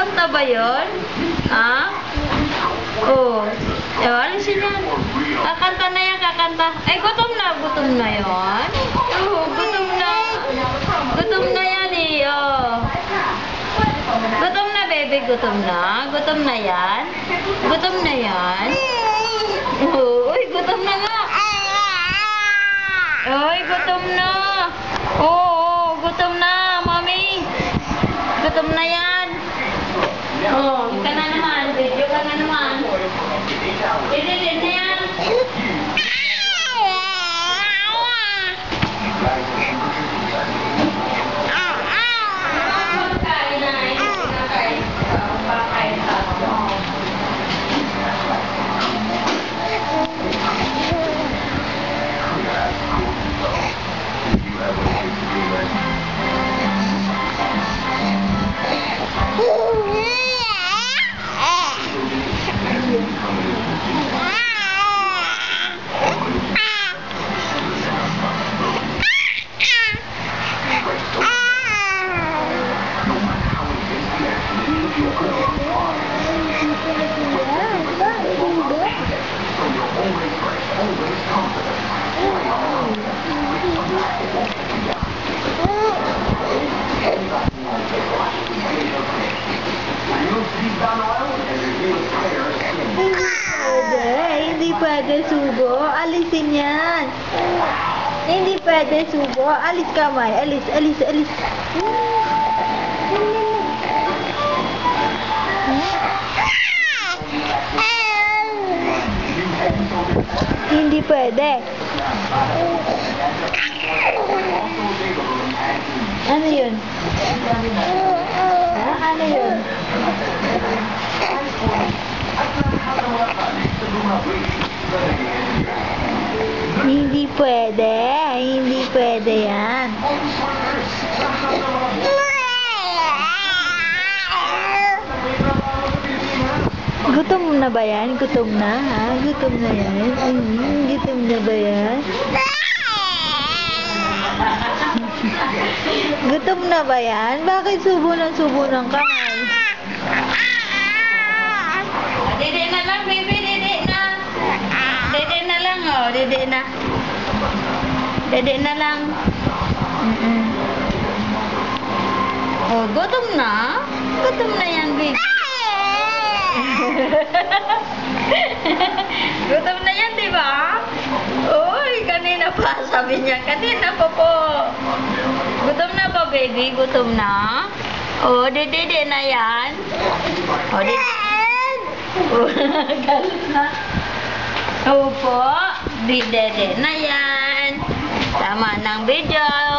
Kakanta ba yun? Ha? Oo. Oh. Eh, alisin yan. Kakanta na yan, kakanta. Ay, gutom na. Gutom na yun. Oo, gutom na. Gutom na yan eh. Oh. Gutom na, baby. Gutom na. Gutom na yan. Gutom na yan. Oo, uy, gutom na nga. Uy, gutom na. Oo, gutom na, mami. Gutom na yan. Oh, ka na naman. Video ka na naman. Ididin na yan. Pwede subo. Alisin yan. Hindi pwede subo. Alis kamay. Alis, alis, alis. Hindi pwede. Ano yun? Ha? Ano yun? Hindi pwede. Hindi pwede yan. Gutom na ba yan? Gutom na, ha? Gutom na yan? Mm, gutom na ba yan? Gutom na ba yan? Bakit subo ng subo ng kamay? Lang, oh. Dede na. Dede na lang. Mm-mm. Oh, gutom na. Gutom na yan, baby. gutom na yan, di ba? Uy, kanina pa. Sabi niya, kanina pa po. Gutom na ba, baby? Gutom na? Oh, dede na yan. Oh, dede. Oh, galit na. Opo, di dede na yan. Tama ng video.